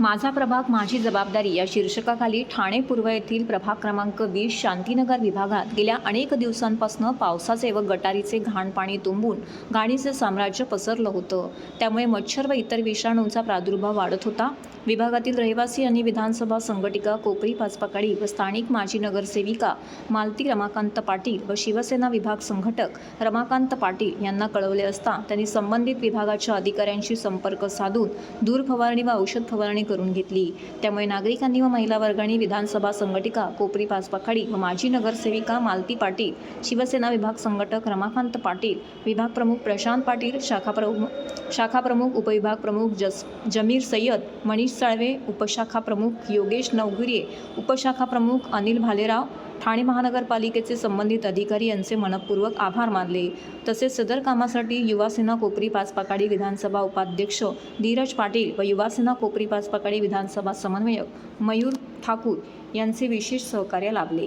माझा प्रभाग माझी जबाबदारी या शीर्षकाखाली ठाणे पूर्व येथील प्रभाग क्रमांक वीस शांतीनगर विभागात गेल्या अनेक दिवसांपासून पावसाचे व गटारीचे घाण पाणी तुंबून गाडीचे साम्राज्य पसरलं होतं. त्यामुळे मच्छर व इतर विषाणूंचा प्रादुर्भाव वाढत होता. विभागातील रहिवासी आणि विधानसभा संघटिका कोपरी पाचपाकाडी व स्थानिक माजी नगरसेविका मालती रमाकांत पाटील व शिवसेना विभाग संघटक रमाकांत पाटील यांना कळवले असता त्यांनी संबंधित विभागाच्या अधिकाऱ्यांशी संपर्क साधून दूर फवारणी व औषध फवारणी करून घेतली. त्यामुळे नागरिकांनी व महिला वर्गाने विधानसभा संघटिका कोपरी पाचपाखाडी व माजी नगरसेविका मालती पाटील शिवसेना विभाग संघटक रमाकांत पाटील विभाग प्रमुख प्रशांत पाटील शाखा प्रमुख शाखा प्रमुख उपविभाग प्रमुख जस जमीर सय्यद मनीष साळवे उपशाखा प्रमुख योगेश नवगिरे उपशाखा प्रमुख अनिल भालेराव ठाणे महानगरपालिकेचे संबंधित अधिकारी यांचे मनपूर्वक आभार मानले. तसेच सदर कामासाठी युवासेना कोपरी पाचपाकाडी विधानसभा उपाध्यक्ष धीरज पाटील व युवासेना कोपरी पाचपाकाडी विधानसभा समन्वयक मयूर ठाकूर यांचे विशेष सहकार्य लाभले.